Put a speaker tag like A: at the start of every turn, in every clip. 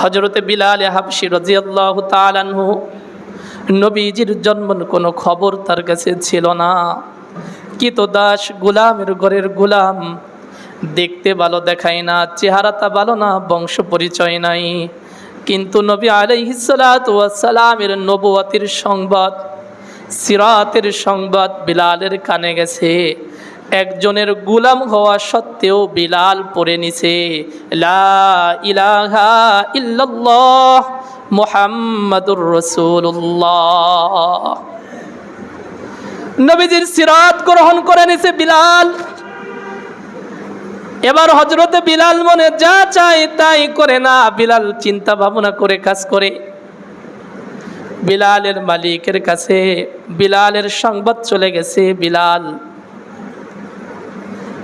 A: হজরতে বিলাল হাবশি রাজিয়াল্লাহ তালানহু নবীজির জন্মর কোনো খবর তার কাছে ছিল না। কিত দাস গুলামের ঘরের গুলাম, দেখতে ভালো দেখায় না চেহারাটা ভালো না, বংশ পরিচয় নাই। কিন্তু নবী আলাইহিসালামের নবুয়াতির সংবাদ, সিরাতের সংবাদ বিলালের কানে গেছে। একজনের গুলাম হওয়া সত্ত্বেও বিলাল পড়ে নিছে মুহাম্মাদুর রাসূলুল্লাহ। নবীজির সিরাত গ্রহণ করে নিছে বিলাল। এবার হজরতে বিলাল মনে যা চাই তাই করে না, বিলাল চিন্তা ভাবনা করে কাজ করে। বিলালের মালিকের কাছে বিলালের সংবাদ চলে গেছে, বিলাল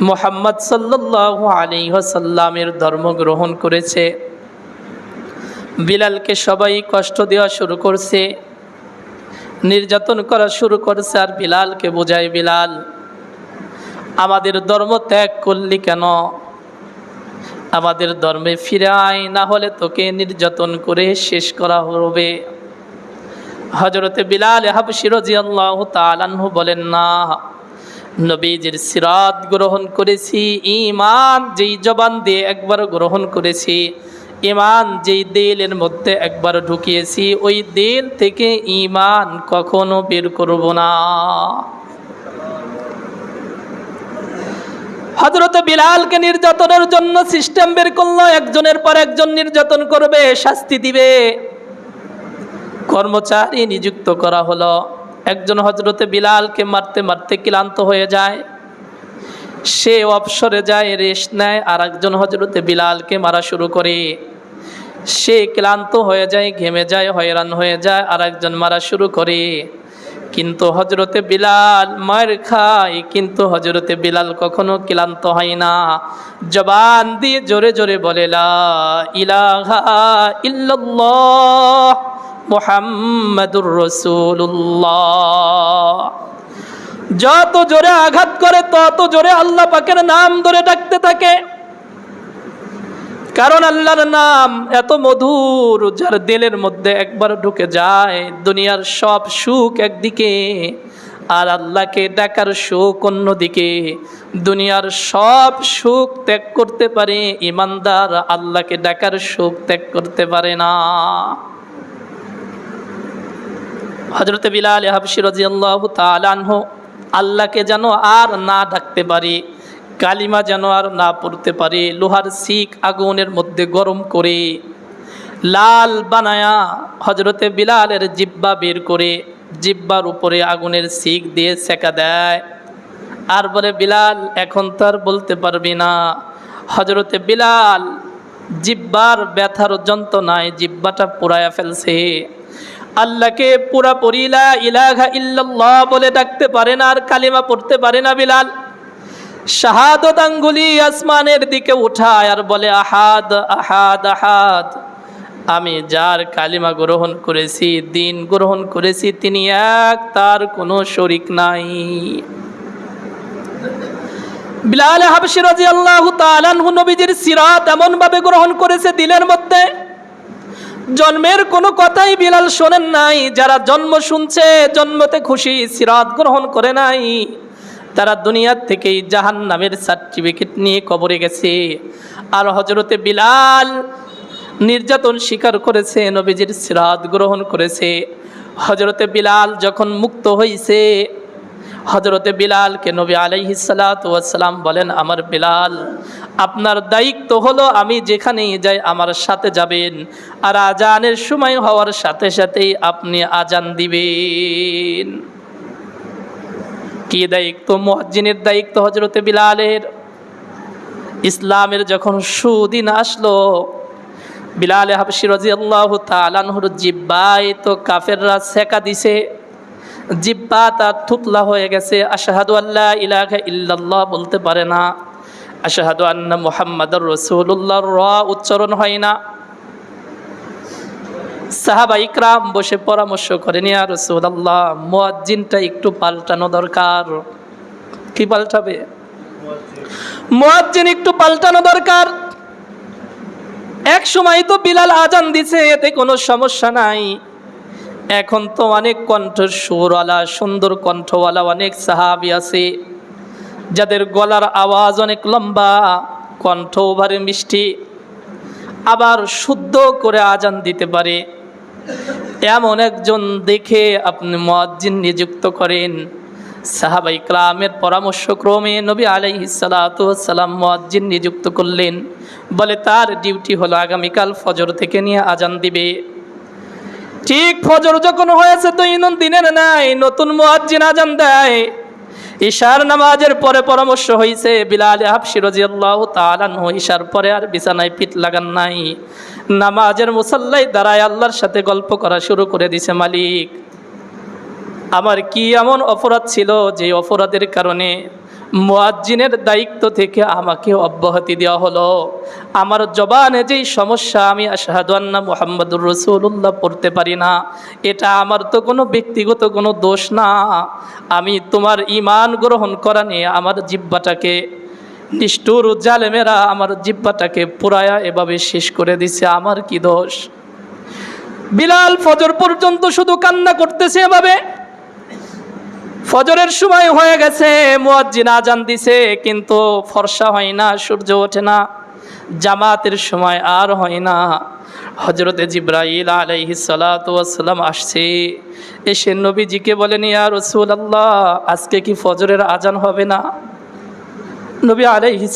A: মোহাম্মদ সাল্লাহ আলী সাল্লামের ধর্ম গ্রহণ করেছে। বিলালকে সবাই কষ্ট দেওয়া শুরু করছে। নির্যাতন করা শুরু করছে আর বিলালকে বোঝায়, বিলাল, আমাদের ধর্ম ত্যাগ করলি কেন? আমাদের ধর্মে ফিরে আয় না হলে তোকে নির্যাতন করে শেষ করা হবে। হজরতে বিলাল হাবশিরজি তালানহু বলেন, না। নবীজির সিরাত গ্রহণ করেছি ইমান যেই জবান দিয়ে একবার গ্রহণ করেছি ইমান যেই দিলের মধ্যে একবার ঢুকিয়েছি, ওই দিল থেকে ইমান কখনো বের করব না। হজরত বিলালকে নির্যাতনের জন্য সিস্টেম বের করল, একজনের পর একজন নির্যাতন করবে, শাস্তি দিবে। কর্মচারী নিযুক্ত করা হলো। একজন হজরতে বিলালকে মারতে মারতে ক্লান্ত হয়ে যায়। সে অবসরে যায় রেস্ট নেয় আর একজন হজরতে বিলালকে মারা শুরু করে। সে ক্লান্ত হয়ে যায়, ঘেমে যায়, হয়রান হয়ে যায় আর একজন মারা শুরু করে। কিন্তু হজরতে বিলাল মায়ের খায়, কিন্তু হজরতে বিলাল কখনো ক্লান্ত হয় না। জবান দিয়ে জোরে জোরে বলে, লা ইলাহা ইল্লাল্লাহ। মোহাম্মদুর রসুল্লাহ যত জোরে আঘাত করে, তত জোরে আল্লাহ পাকের নাম ধরে ডাকতে থাকে। কারণ আল্লাহর নাম এত মধুর, যার দিলের মধ্যে একবার ঢুকে যায়, দুনিয়ার সব সুখ একদিকে, আর আল্লাহকে ডাকার সুখ অন্যদিকে। দুনিয়ার সব সুখ ত্যাগ করতে পারে, ইমানদার আল্লাহকে ডাকার সুখ ত্যাগ করতে পারে না। হজরত বিলাল হাবশি রাজিয়াল্লাহ তালানহ আল্লাহকে যেন আর না ডাকতে পারি, কালিমা যেন আর না পড়তে পারি, লোহার শিখ আগুনের মধ্যে গরম করে, লাল বানায়া হজরতে বিলালের জিব্বা বের করে জিব্বার উপরে আগুনের শিখ দিয়ে সেকা দেয়। আর বলে, বিলাল, এখন তো আর বলতে পারবি না। হজরতে বিলাল জিব্বার ব্যথার যন্ত্রণায় জিব্বাটা পুরায়া ফেলছে। আল্লাহকে পুরাপুরি লা ইলাহা ইল্লাল্লাহ বলে ডাকতে পারে না আর কালিমা পড়তে পারে না বিলাল। শাহাদত আঙ্গুলি আসমানের দিকে উঠায় আর বলে, আহাদ আহাদ আহাদ। আমি যার কালিমা গ্রহণ করেছি, দিন গ্রহণ করেছি, তিনি এক, তার কোনো শরিক নাই। বিলাল হাবশি রাদিয়াল্লাহু তাআলা আনহু নবীজির সিরাত এমন ভাবে গ্রহণ করেছে দিলের মধ্যে জন্মের কোনো কথাই বিলাল শোনেন নাই। যারা জন্ম শুনছে, জন্মতে খুশি সিরাত গ্রহণ করে নাই। তারা দুনিয়ার থেকেই জাহান নামের সার্টিফিকেট নিয়ে কবরে গেছে। আর হজরতে বিলাল নির্যাতন স্বীকার করেছে, নবীজির সিরাত গ্রহণ করেছে। হজরতে বিলাল যখন মুক্ত হয়েছে হজরতে বিলালকে নবী আলাইহিসালাম বলেন, আমার বিলাল, আপনার দায়িত্ব হলো আমি যেখানেই যাই আমার সাথে যাবেন আর আজানের সময় হওয়ার সাথে সাথেই আপনি আজান দিবেন। কি দায়িত্ব? মহাজিনের দায়িত্ব হজরতে বিলালের। ইসলামের যখন সুদিন আসলো, বিলালে হাবশি রাজি আল্লাহ তালানহুর জিব্বাই তো কাফেররা সেকা দিছে। জিব্বা তার থুতলা হয়ে গেছে। আশাহাদু আল্লাহ ইলাহা ইল্লাল্লাহ বলতে পারে না। আশাহাদু আন্না মুহাম্মাদুর রাসূলুল্লাহর র উচ্চারণ হয় না। সাহাবা ইকরাম বসে পরামর্শ করেন, ইয়া রাসূলুল্লাহ, মুয়াজ্জিনটা একটু পাল্টানো দরকার। কি পাল্টাবে? মুয়াজ্জিন একটু পাল্টানো দরকার। এক সময় তো বিলাল আজান দিছে, এতে কোনো সমস্যা নাই। এখন তো অনেক কণ্ঠ সুরওয়ালা, সুন্দর কণ্ঠওয়ালা অনেক সাহাবি আছে। যাদের গলার আওয়াজ অনেক লম্বা, কণ্ঠ ভারে মিষ্টি, আবার শুদ্ধ করে আজান দিতে পারে। এমন একজন দেখে আপনি মুয়াজ্জিন নিযুক্ত করেন। সাহাবাই ক্রামের পরামর্শক্রমে নবী আলাইহি সালাম মুয়াজ্জিন নিযুক্ত করলেন। বলে, তার ডিউটি হলো আগামীকাল ফজর থেকে নিয়ে আজান দিবে। ঠিক ফজর যখন হয়েছে তো ইনুন দিনের নাই, নতুন মুয়াজ্জিন আজান দেয়। ঈশার নামাজের পরে পরামর্শ হয়েছে বিলাল হাফসি রাজিয়াল্লাহু তাআলা ঈশার পরে আর বিছানায় পিঠ লাগান নাই। নামাজের মুসাল্লাই দাঁড়ায় আল্লাহর সাথে গল্প করা শুরু করে দিছে মালিক। আমার কি এমন অপরাধ ছিল যে অপরাধের কারণে মুয়াজ্জিনের দায়িত্ব থেকে আমাকে অব্যাহতি দেওয়া হলো। আমার জবানে যেই সমস্যা, আমি আশাহাদুয়ান্না মোহাম্মদুর রসুল্লাহ পড়তে পারি না। এটা আমার তো কোনো ব্যক্তিগত কোনো দোষ না। আমি তোমার ইমান গ্রহণ করা নিয়ে আমার জিব্বাটাকে, নিষ্ঠুর জালেমেরা আমার জিব্বাটাকে পুরায়া এভাবে শেষ করে দিছে। আমার কি দোষ? বিলাল ফজর পর্যন্ত শুধু কান্না করতেছে এভাবে। ফজরের সময় হয়ে গেছে, মুয়াজ্জিন আজান দিছে, কিন্তু ফর্সা হয় না, সূর্য ওঠে না, জামাতের সময় আর হয় না। হজরতে জিব্রাইল আলাইহি সালাম আসছে, এসে নবীজিকে বলেন, ইয়া রসুল আল্লাহ আজকে কি ফজরের আজান হবে না? নবী আলাইহি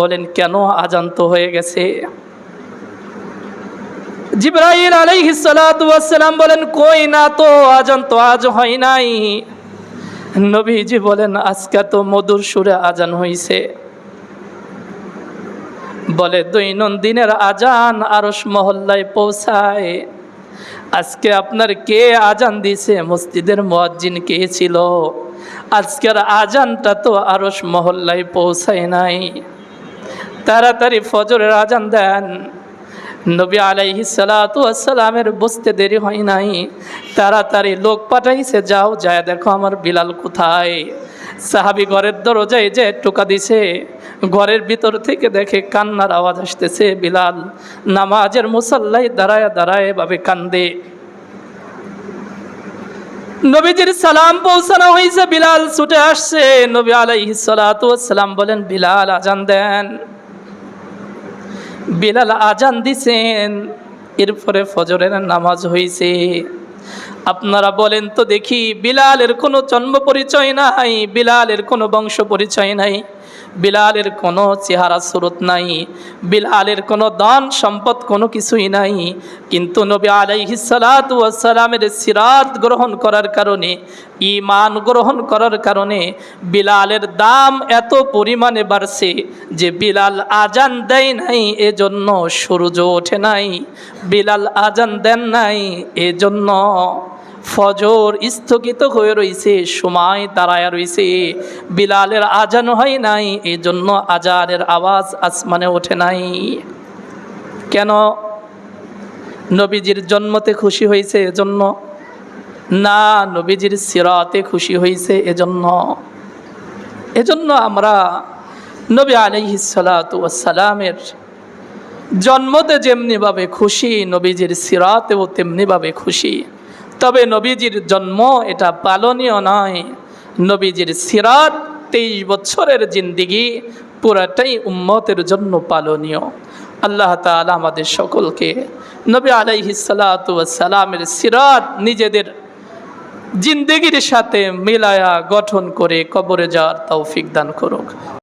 A: বলেন, কেন আজান তো হয়ে গেছে? জিব্রাইল আলাইহি সালাম বলেন, কই না তো, আজান তো আজ হয় নাই। নবীজি বলেন, আজকে তো মধুর সুরে আজান হইছে। বলে, দৈনন্দিনের আজান আরস মহল্লায় পৌঁছায়। আজকে আপনার কে আজান দিছে? মসজিদের মুয়াজ্জিন কে ছিল? আজকের আজানটা তো আরস মহল্লায় পৌঁছায় নাই। তাড়াতাড়ি ফজরের আজান দেন। নবী আলাইহি সালামের বুঝতে দেরি হয় নাই। তাড়াতাড়ি লোক পাঠাইছে, যাও, যায় দেখো আমার বিলাল কোথায়? সাহাবি ঘরের দরজায় যে টোকা দিছে, ঘরের ভিতর থেকে দেখে কান্নার আওয়াজ আসতেছে, বিলাল, নামাজের মুসাল্লাই দাঁড়ায় দাঁড়ায় এভাবে কান্দে। নবীজির সালাম পৌঁছানো হয়েছে বিলাল ছুটে আসছে। নবী আলাইহি সালাম বলেন, বিলাল, আজান দেন। বিলাল আজান দিছেন, এরপরে ফজরের নামাজ হয়েছে আপনারা বলেন তো দেখি, বিলালের কোনো জন্ম পরিচয় নাই, বিলালের কোনো বংশ পরিচয় নাই। বিলালের কোনো চেহারা সুরত নাই, বিলালের কোনো দান সম্পদ কোনো কিছুই নাই। কিন্তু নবী আলাইহিসালামের সিরাত গ্রহণ করার কারণে ইমান গ্রহণ করার কারণে বিলালের দাম এত পরিমাণে বাড়ছে যে বিলাল আজান দেয় নাই, এজন্য সূর্য ওঠে নাই। বিলাল আজান দেন নাই, এজন্য ফজর স্থগিত হয়ে রয়েছে সময় দাঁড়ায় রয়েছে বিলালের আজান হয় নাই, এজন্য আজানের আওয়াজ আসমানে ওঠে নাই। কেন? নবীজির জন্মতে খুশি হয়েছে এজন্য? না, নবীজির সিরাতে খুশি হয়েছে এজন্য। এজন্য আমরা নবী আলহিসালামের জন্মতে যেমনিভাবে খুশি, নবীজির সিরাতেও তেমনিভাবে খুশি। তবে নবীজির জন্ম এটা পালনীয় নয়। নবীজির সিরাত তেইশ বছরের জিন্দিগি পুরাটাই উম্মতের জন্য পালনীয়। আল্লাহ তালা আমাদের সকলকে নবী আলাইহিসালামের সিরাত নিজেদের জিন্দিগির সাথে মিলায়া গঠন করে কবরে যাওয়ার তৌফিক দান করুক।